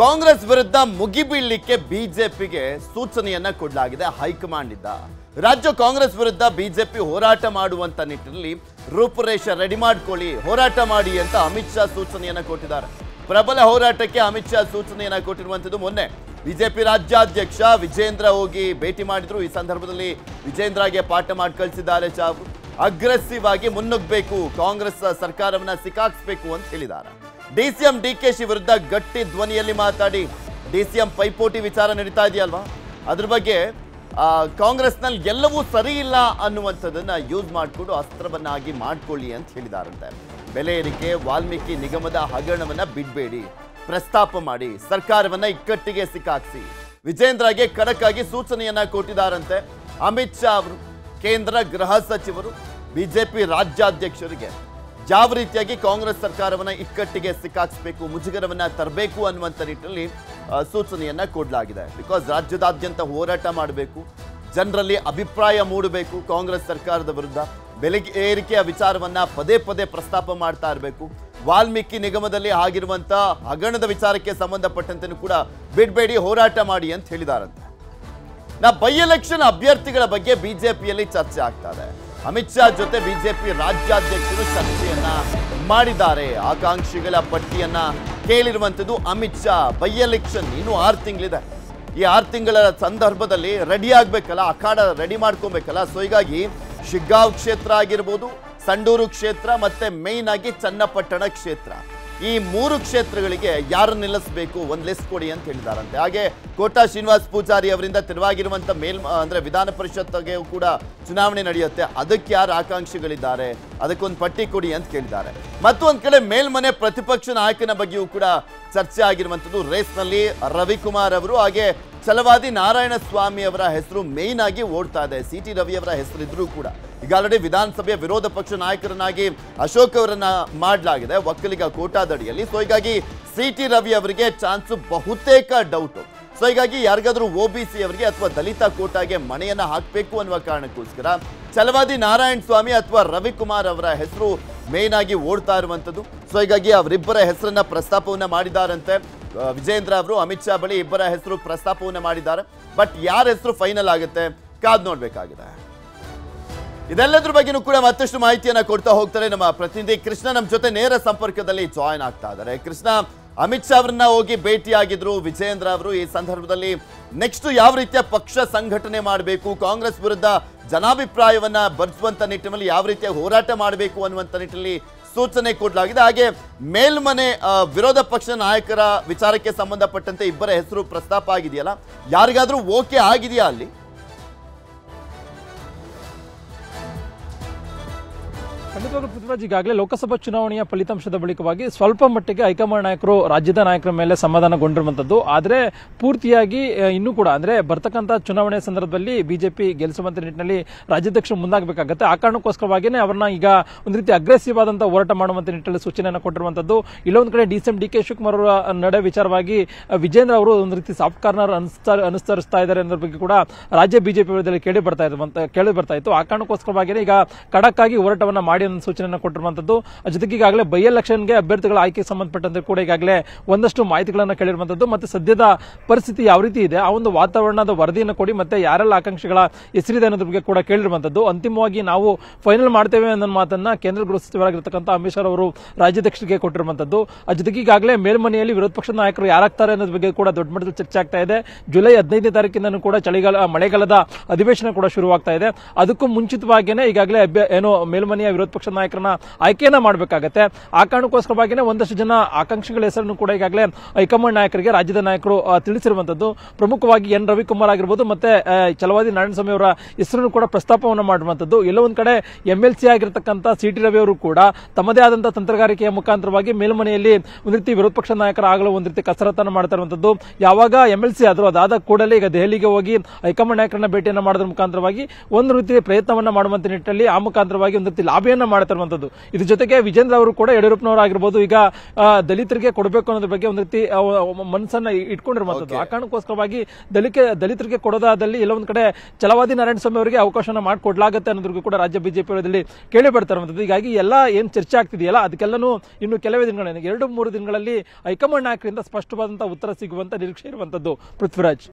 ಕಾಂಗ್ರೆಸ್ ವಿರುದ್ಧ ಮುಗಿಬೀಳಲಿಕ್ಕೆ ಬಿಜೆಪಿಗೆ ಸೂಚನೆಯನ್ನ ಕೊಡಲಾಗಿದೆ ಹೈಕಮಾಂಡ್ ಇದ್ದ ರಾಜ್ಯ ಕಾಂಗ್ರೆಸ್ ವಿರುದ್ಧ ಬಿಜೆಪಿ ಹೋರಾಟ ಮಾಡುವಂತ ನಿಟ್ಟಿನಲ್ಲಿ ರೂಪುರೇಷ ರೆಡಿ ಮಾಡ್ಕೊಳ್ಳಿ, ಹೋರಾಟ ಮಾಡಿ ಅಂತ ಅಮಿತ್ ಶಾ ಸೂಚನೆಯನ್ನ ಕೊಟ್ಟಿದ್ದಾರೆ. ಪ್ರಬಲ ಹೋರಾಟಕ್ಕೆ ಅಮಿತ್ ಶಾ ಸೂಚನೆಯನ್ನ ಕೊಟ್ಟಿರುವಂತದ್ದು ಮೊನ್ನೆ. ಬಿಜೆಪಿ ರಾಜ್ಯಾಧ್ಯಕ್ಷ ವಿಜೇಂದ್ರ ಹೋಗಿ ಭೇಟಿ ಮಾಡಿದ್ರು. ಈ ಸಂದರ್ಭದಲ್ಲಿ ವಿಜೇಂದ್ರಗೆ ಪಾಠ ಮಾಡಿ ಕಳಿಸಿದ್ದಾರೆ ಶಾ ಅಗ್ರೆಸಿವ್ ಆಗಿ ಮುನ್ನುಗ್ಗಬೇಕು, ಕಾಂಗ್ರೆಸ್ ಸರ್ಕಾರವನ್ನ ಸಿಕ್ಕಾಕ್ಸ್ಬೇಕು ಅಂತ ಹೇಳಿದ್ದಾರೆ. ಡಿಸಿಎಂ ಡಿಕೆಶಿ ವಿರುದ್ಧ ಗಟ್ಟಿ ಧ್ವನಿಯಲ್ಲಿ ಮಾತಾಡಿ ಡಿಸಿಎಂ ಪೈಪೋಟಿ ವಿಚಾರ ನಡೀತಾ ಇದೆಯಲ್ವಾ? ಅದ್ರ ಬಗ್ಗೆ ಕಾಂಗ್ರೆಸ್ನಲ್ಲಿ ಎಲ್ಲವೂ ಸರಿ ಇಲ್ಲ ಅನ್ನುವಂಥದ್ದನ್ನ ಯೂಸ್ ಮಾಡಿಕೊಂಡು ಅಸ್ತ್ರವನ್ನಾಗಿ ಮಾಡಿಕೊಳ್ಳಿ ಅಂತ ಹೇಳಿದಾರಂತೆ. ಬೆಲೆ ಏರಿಕೆ, ವಾಲ್ಮೀಕಿ ನಿಗಮದ ಹಗರಣವನ್ನ ಬಿಡಬೇಡಿ. ಪ್ರಸ್ತಾಪ ಮಾಡಿ, ಸರ್ಕಾರವನ್ನ ಇಕ್ಕಟ್ಟಿಗೆ ಸಿಕ್ಕಾಕ್ಸಿ. ವಿಜೇಂದ್ರಗೆ ಖಡಕ್ಕಾಗಿ ಸೂಚನೆಯನ್ನು ಕೊಟ್ಟಿದ್ದಾರಂತೆ ಅಮಿತ್ ಶಾ ಅವರು, ಕೇಂದ್ರ ಗೃಹ ಸಚಿವರು, ಬಿಜೆಪಿ ರಾಜ್ಯಾಧ್ಯಕ್ಷರಿಗೆ. ಯಾವ ರೀತಿಯಾಗಿ ಕಾಂಗ್ರೆಸ್ ಸರ್ಕಾರವನ್ನ ಇಕ್ಕಟ್ಟಿಗೆ ಸಿಕ್ಕಾಕ್ಸ್ಬೇಕು, ಮುಜುಗರವನ್ನ ತರಬೇಕು ಅನ್ನುವಂಥ ನಿಟ್ಟಿನಲ್ಲಿ ಸೂಚನೆಯನ್ನ ಕೊಡಲಾಗಿದೆ. ಬಿಕಾಸ್ ರಾಜ್ಯದಾದ್ಯಂತ ಹೋರಾಟ ಮಾಡಬೇಕು, ಜನರಲ್ಲಿ ಅಭಿಪ್ರಾಯ ಮೂಡಬೇಕು ಕಾಂಗ್ರೆಸ್ ಸರ್ಕಾರದ ವಿರುದ್ಧ ಬೆಲೆ ಏರಿಕೆಯ ವಿಚಾರವನ್ನ ಪದೇ ಪದೇ ಪ್ರಸ್ತಾಪ ಮಾಡ್ತಾ ಇರಬೇಕು. ವಾಲ್ಮೀಕಿ ನಿಗಮದಲ್ಲಿ ಆಗಿರುವಂತ ಹಗರಣದ ವಿಚಾರಕ್ಕೆ ಸಂಬಂಧಪಟ್ಟಂತೆ ಕೂಡ ಬಿಡಬೇಡಿ, ಹೋರಾಟ ಮಾಡಿ ಅಂತ ಹೇಳಿದಾರಂತೆ. ನಾ ಬೈ ಎಲೆಕ್ಷನ್ ಅಭ್ಯರ್ಥಿಗಳ ಬಗ್ಗೆ ಬಿಜೆಪಿಯಲ್ಲಿ ಚರ್ಚೆ ಆಗ್ತಾ ಇದೆ. ಅಮಿತ್ ಶಾ ಜೊತೆ ಬಿಜೆಪಿ ರಾಜ್ಯಾಧ್ಯಕ್ಷರು ಚರ್ಚೆಯನ್ನ ಮಾಡಿದ್ದಾರೆ. ಆಕಾಂಕ್ಷಿಗಳ ಪಟ್ಟಿಯನ್ನ ಕೇಳಿರುವಂಥದ್ದು ಅಮಿತ್ ಶಾ. ಬೈ ಎಲೆಕ್ಷನ್ ಇನ್ನು ಆರು ತಿಂಗಳಿದೆ. ಈ ಆರು ತಿಂಗಳ ಸಂದರ್ಭದಲ್ಲಿ ರೆಡಿ ಆಗ್ಬೇಕಲ್ಲ, ಅಖಾಡ ರೆಡಿ ಮಾಡ್ಕೊಬೇಕಲ್ಲ. ಸೊ, ಹೀಗಾಗಿ ಶಿಗ್ಗಾವ್ ಕ್ಷೇತ್ರ ಆಗಿರ್ಬೋದು, ಸಂಡೂರು ಕ್ಷೇತ್ರ ಮತ್ತೆ ಮೇಯ್ನ್ ಆಗಿ ಚನ್ನಪಟ್ಟಣ ಕ್ಷೇತ್ರ. ಈ ಮೂರು ಕ್ಷೇತ್ರಗಳಿಗೆ ಯಾರು ನಿಲ್ಲಿಸಬೇಕು? ಒಂದು ಲಿಸ್ಟ್ ಕೊಡಿ ಅಂತ ಹೇಳಿದಾರಂತೆ. ಹಾಗೆ ಕೋಟಾ ಶ್ರೀನಿವಾಸ್ ಪೂಜಾರಿ ಅವರಿಂದ ತೆರವಾಗಿರುವಂತ ಮೇಲ್ ಅಂದ್ರೆ ವಿಧಾನ ಪರಿಷತ್ಗೆ ಕೂಡ ಚುನಾವಣೆ ನಡೆಯುತ್ತೆ. ಅದಕ್ಕೆ ಯಾರು ಆಕಾಂಕ್ಷಿಗಳಿದ್ದಾರೆ? ಅದಕ್ಕೊಂದು ಪಟ್ಟಿ ಕೊಡಿ ಅಂತ ಕೇಳಿದ್ದಾರೆ. ಮತ್ತೊಂದ್ ಕಡೆ ಮೇಲ್ಮನೆ ಪ್ರತಿಪಕ್ಷ ನಾಯಕನ ಬಗ್ಗೆಯೂ ಕೂಡ ಚರ್ಚೆ ಆಗಿರುವಂತದ್ದು ರೇಸ್ನಲ್ಲಿ ರವಿಕುಮಾರ್ ಅವರು. ಹಾಗೆ ಛಲವಾದಿ ನಾರಾಯಣ ಸ್ವಾಮಿ ಅವರ ಹೆಸರು ಮೇಯ್ನ್ ಆಗಿ ಓಡ್ತಾ ಇದೆ. ಸಿ ಟಿ ರವಿ ಅವರ ಹೆಸರು ಇದ್ರೂ ಕೂಡ. ಈಗ ಆಲ್ರೆಡಿ ವಿಧಾನಸಭೆಯ ವಿರೋಧ ಪಕ್ಷ ನಾಯಕರನ್ನಾಗಿ ಅಶೋಕ್ ಅವರನ್ನ ಮಾಡಲಾಗಿದೆ ಒಕ್ಕಲಿಗ ಕೋಟಾದಡಿಯಲ್ಲಿ. ಸೊ ಹೀಗಾಗಿ ಸಿ ಟಿ ರವಿ ಅವರಿಗೆ ಚಾನ್ಸ್ ಬಹುತೇಕ ಡೌಟ್ ಸೊ ಹೀಗಾಗಿ ಯಾರಿಗಾದ್ರೂ ಒ ಬಿ ಸಿ ಅವರಿಗೆ ಅಥವಾ ದಲಿತ ಕೋಟಾಗೆ ಮನೆಯನ್ನ ಹಾಕಬೇಕು ಅನ್ನುವ ಕಾರಣಕ್ಕೋಸ್ಕರ ಛಲವಾದಿ ನಾರಾಯಣ ಸ್ವಾಮಿ ಅಥವಾ ರವಿಕುಮಾರ್ ಅವರ ಹೆಸರು ಮೇನ್ ಆಗಿ ಓಡ್ತಾ ಇರುವಂಥದ್ದು. ಸೊ ಹೀಗಾಗಿ ಅವರಿಬ್ಬರ ಹೆಸರನ್ನ ಪ್ರಸ್ತಾಪವನ್ನ ಮಾಡಿದಾರಂತೆ. ವಿಜೇಂದ್ರ ಅವರು, ಅಮಿತ್ ಶಾ ಬಳಿ ಇಬ್ಬರ ಹೆಸರು ಪ್ರಸ್ತಾಪವನ್ನ ಮಾಡಿದ್ದಾರೆ. ಬಟ್ ಯಾರ ಹೆಸರು ಫೈನಲ್ ಆಗುತ್ತೆ, ಕಾದ್ ನೋಡ್ಬೇಕಾಗಿದೆ. ಇದೆಲ್ಲದ್ರ ಬಗ್ಗೆನೂ ಕೂಡ ಮತ್ತಷ್ಟು ಮಾಹಿತಿಯನ್ನ ಕೊಡ್ತಾ ಹೋಗ್ತಾರೆ ನಮ್ಮ ಪ್ರತಿನಿಧಿ ಕೃಷ್ಣ. ನಮ್ಮ ಜೊತೆ ನೇರ ಸಂಪರ್ಕದಲ್ಲಿ ಜಾಯಿನ್ ಆಗ್ತಾ ಇದ್ದಾರೆ. ಕೃಷ್ಣ, ಅಮಿತ್ ಶಾ ಅವರನ್ನ ಹೋಗಿ ಭೇಟಿಯಾಗಿದ್ರು, ವಿಜಯೇಂದ್ರ ಅವರು ಈ ಸಂದರ್ಭದಲ್ಲಿ ನೆಕ್ಸ್ಟ್ ಯಾವ ರೀತಿಯ ಪಕ್ಷ ಸಂಘಟನೆ ಮಾಡಬೇಕು, ಕಾಂಗ್ರೆಸ್ ವಿರುದ್ಧ ಜನಾಭಿಪ್ರಾಯವನ್ನ ಬರೆಸುವಂತ ನಿಟ್ಟಿನಲ್ಲಿ ಯಾವ ರೀತಿಯ ಹೋರಾಟ ಮಾಡಬೇಕು ಅನ್ನುವಂತ ನಿಟ್ಟಿನಲ್ಲಿ ಸೂಚನೆ ಕೊಡಲಾಗಿದೆ. ಹಾಗೆ ಮೇಲ್ಮನೆ ವಿರೋಧ ಪಕ್ಷ ನಾಯಕರ ವಿಚಾರಕ್ಕೆ ಸಂಬಂಧಪಟ್ಟಂತೆ ಇಬ್ಬರ ಹೆಸರು ಪ್ರಸ್ತಾಪ ಆಗಿದೆಯಲ್ಲ, ಯಾರಿಗಾದ್ರೂ ಓಕೆ ಆಗಿದೆಯಾ ಅಲ್ಲಿ? ಖಂಡಿತವಾಗ್ಲೂ ಪೃಥ್ವಿರಾಜ್ ಈಗಾಗಲೇ ಲೋಕಸಭಾ ಚುನಾವಣೆಯ ಫಲಿತಾಂಶದ ಬಳಿಕವಾಗಿ ಸ್ವಲ್ಪ ಮಟ್ಟಿಗೆ ಹೈಕಮಾಂಡ್ ನಾಯಕರು ರಾಜ್ಯದ ನಾಯಕರ ಮೇಲೆ ಸಮಾಧಾನಗೊಂಡಿರುವಂತದ್ದು ಆದರೆ ಪೂರ್ತಿಯಾಗಿ ಇನ್ನೂ ಕೂಡ, ಅಂದ್ರೆ ಬರ್ತಕ್ಕಂಥ ಚುನಾವಣೆ ಸಂದರ್ಭದಲ್ಲಿ ಬಿಜೆಪಿ ಗೆಲ್ಲಿಸುವಂತ ನಿಟ್ಟಿನಲ್ಲಿ ರಾಜ್ಯಾಧ್ಯಕ್ಷ ಮುಂದಾಗಬೇಕಾಗುತ್ತೆ. ಆ ಕಾರಣಕ್ಕೋಸ್ಕರವಾಗಿಯೇ ಅವರನ್ನ ಈಗ ಒಂದು ರೀತಿ ಅಗ್ರೆಸಿವ್ ಆದಂತಹ ಹೋರಾಟ ಮಾಡುವಂತ ನಿಟ್ಟಿನಲ್ಲಿ ಸೂಚನೆಯನ್ನು ಕೊಟ್ಟಿರುವಂತದ್ದು ಇಲ್ಲೊಂದು ಕಡೆ D C D K Shivakumar ಅವರ ನಡೆ ವಿಚಾರವಾಗಿ ವಿಜೇಂದ್ರ ಅವರು ಒಂದು ರೀತಿ ಸಾಫ್ಟ್ ಕಾರ್ನರ್ ಅನುಸರಿಸ್ತಾ ಇದ್ದಾರೆ ಅನ್ನೋ ಬಗ್ಗೆ ಕೂಡ ರಾಜ್ಯ ಬಿಜೆಪಿ ಕೇಳಿ ಬರ್ತಾ ಇರುವಂತ ಕೇಳಿ ಬರ್ತಾ ಇತ್ತು. ಆ ಕಾರಣಕ್ಕೋಸ್ಕರವಾಗಿಯೇ ಈಗ ಖಡಕ್ ಆಗಿ ಹೋರಾಟವನ್ನ ಮಾಡಿ ಅನ್ನೋ ಸೂಚನೆಯನ್ನು ಕೊಟ್ಟಿರುವಂತದ್ದು? ಜೊತೆಗೆ ಈಗಾಗಲೇ ಬೈ ಅಭ್ಯರ್ಥಿಗಳ ಆಯ್ಕೆಗೆ ಸಂಬಂಧಪಟ್ಟಂತೆ ಕೂಡ ಈಗಾಗಲೇ ಒಂದಷ್ಟು ಮಾಹಿತಿಗಳನ್ನು ಕೇಳಿರುವಂತದ್ದು. ಮತ್ತೆ ಸದ್ಯದ ಪರಿಸ್ಥಿತಿ ಯಾವ ರೀತಿ ಇದೆ? ಆ ಒಂದು ವಾತಾವರಣದ ವರದಿಯನ್ನು ಕೊಡಿ, ಮತ್ತೆ ಯಾರೆಲ್ಲ ಆಕಾಂಕ್ಷಿಗಳ ಹೆಸರಿದೆ ಅನ್ನೋದ್ರ ಬಗ್ಗೆ ಕೂಡ ಕೇಳಿರುವಂತದ್ದು. ಅಂತಿಮವಾಗಿ ನಾವು ಫೈನಲ್ ಮಾಡ್ತೇವೆ ಅನ್ನೋ ಮಾತನ್ನ ಕೇಂದ್ರ ಗೃಹ ಸಚಿವರಾಗಿರ್ತಕ್ಕಂಥ ಅಮಿತ್ ಶಾ ಅವರು ರಾಜ್ಯಾಧ್ಯಕ್ಷರಿಗೆ ಕೊಟ್ಟಿರುವಂತದ್ದು. ಜೊತೆಗೆ ಈಗಾಗಲೇ ಮೇಲ್ಮನೆಯಲ್ಲಿ ವಿರೋಧ ಪಕ್ಷದ ನಾಯಕರು ಯಾರಾಗ್ತಾರೆ ಅನ್ನೋದ್ರ ಬಗ್ಗೆ ಕೂಡ ದೊಡ್ಡ ಮಟ್ಟದಲ್ಲಿ ಚರ್ಚೆ ಆಗ್ತಾ ಇದೆ. ಜುಲೈ ಹದಿನೈದನೇ ತಾರೀಕಿನ ಕೂಡ ಚಳಿಗಾಲ, ಮಳೆಗಾಲದ ಅಧಿವೇಶನ ಕೂಡ ಶುರುವಾಗ್ತಾ ಇದೆ. ಅದಕ್ಕೂ ಮುಂಚಿತವಾಗಿಯೇ ಈಗಾಗಲೇ ಏನು ಮೇಲ್ಮನೆಯ ವಿರೋಧ ಪಕ್ಷದ ನಾಯಕರನ್ನ ಆಯ್ಕೆಯನ್ನ ಮಾಡಬೇಕಾಗತ್ತೆ. ಆ ಕಾರಣಕ್ಕೋಸ್ಕರವಾಗಿಯೇ ಒಂದಷ್ಟು ಜನ ಆಕಾಂಕ್ಷಿಗಳ ಹೆಸರನ್ನು ಕೂಡ ಈಗಾಗಲೇ ಹೈಕಮಾಂಡ್ ನಾಯಕರಿಗೆ, ರಾಜ್ಯದ ನಾಯಕರು ತಿಳಿಸಿರುವಂತದ್ದು. ಪ್ರಮುಖವಾಗಿ ಎನ್ ರವಿಕುಮಾರ್ ಆಗಿರ್ಬೋದು, ಮತ್ತೆ ಚಲವಾದಿ ನಾರಾಯಣ ಸ್ವಾಮಿ ಅವರ ಹೆಸರನ್ನು ಕೂಡ ಪ್ರಸ್ತಾಪವನ್ನು ಮಾಡುವಂತದ್ದು. ಎಲ್ಲೋ ಒಂದ್ ಕಡೆ ಆಗಿರತಕ್ಕಂಥ ಸಿ ಟಿ ರವಿ ಅವರು ಕೂಡ ತಮ್ಮದೇ ಆದಂತಹ ತಂತ್ರಗಾರಿಕೆಯ ಮುಖಾಂತರವಾಗಿ ಮೇಲ್ಮನೆಯಲ್ಲಿ ಒಂದು ರೀತಿ ವಿರೋಧ ಪಕ್ಷ ನಾಯಕರ ಆಗಲು ಒಂದು ರೀತಿ ಕಸರತ್ತನ್ನು ಮಾಡ್ತಾ ಇರುವಂತದ್ದು. ಯಾವಾಗ ಎಂಎಲ್ಸಿ ಆದರೂ ಅದಾದ ಕೂಡಲೇ ಈಗ ದೆಹಲಿಗೆ ಹೋಗಿ ಹೈಕಮಾಂಡ್ ನಾಯಕರನ್ನ ಭೇಟಿಯನ್ನು ಮಾಡೋದ್ರ ಮುಖಾಂತರವಾಗಿ ಒಂದು ರೀತಿ ಪ್ರಯತ್ನವನ್ನ ಮಾಡುವಂತ ನಿಟ್ಟಿನಲ್ಲಿ ಆ ಮುಖಾಂತರವಾಗಿ ಒಂದು ರೀತಿ ಲಾಭಿಯನ್ನ ಚರ್ಚೆಯನ್ನ ಮಾಡ್ತಿರುವಂತದ್ದು. ಇದ್ರ ಜೊತೆಗೆ ವಿಜೇಂದ್ರ ಅವರು ಕೂಡ ಯಡಿಯೂರಪ್ಪನವರು ಆಗಿರ್ಬೋದು ಈಗ ದಲಿತರಿಗೆ ಕೊಡಬೇಕು ಅನ್ನೋದ್ರ ಬಗ್ಗೆ ಒಂದು ರೀತಿ ಮನಸ್ಸನ್ನ ಇಟ್ಕೊಂಡಿರುವಂತದ್ದು. ಆ ಕಾರಣಕ್ಕೋಸ್ಕರವಾಗಿ ದಲಿಕೆ ದಲಿತರಿಗೆ ಕೊಡೋದಾದಲ್ಲಿ ಎಲ್ಲ ಒಂದ್ ಕಡೆ ಚಲವಾದಿ ನಾರಾಯಣ ಸ್ವಾಮಿ ಅವರಿಗೆ ಅವಕಾಶನ ಮಾಡಿಕೊಡ್ಲಾಗತ್ತೆ ಅನ್ನೋದ್ರಿಗೂ ಕೂಡ ರಾಜ್ಯ ಬಿಜೆಪಿ ವಲಯದಲ್ಲಿ ಕೇಳಿ ಬರ್ತಾ ಇರುವಂತದ್ದು. ಹೀಗಾಗಿ ಎಲ್ಲ ಏನ್ ಚರ್ಚೆ ಆಗ್ತಿದೆಯಲ್ಲ ಅದಕ್ಕೆಲ್ಲನೂ ಇನ್ನು ಕೆಲವೇ ದಿನಗಳ ಎರಡು ಮೂರು ದಿನಗಳಲ್ಲಿ ಹೈಕಮಾಂಡ್ ನಾಯಕರಿಂದ ಸ್ಪಷ್ಟವಾದಂತಹ ಉತ್ತರ ಸಿಗುವಂತ ನಿರೀಕ್ಷೆ ಇರುವಂತದ್ದು. ಪೃಥ್ವಿರಾಜ್.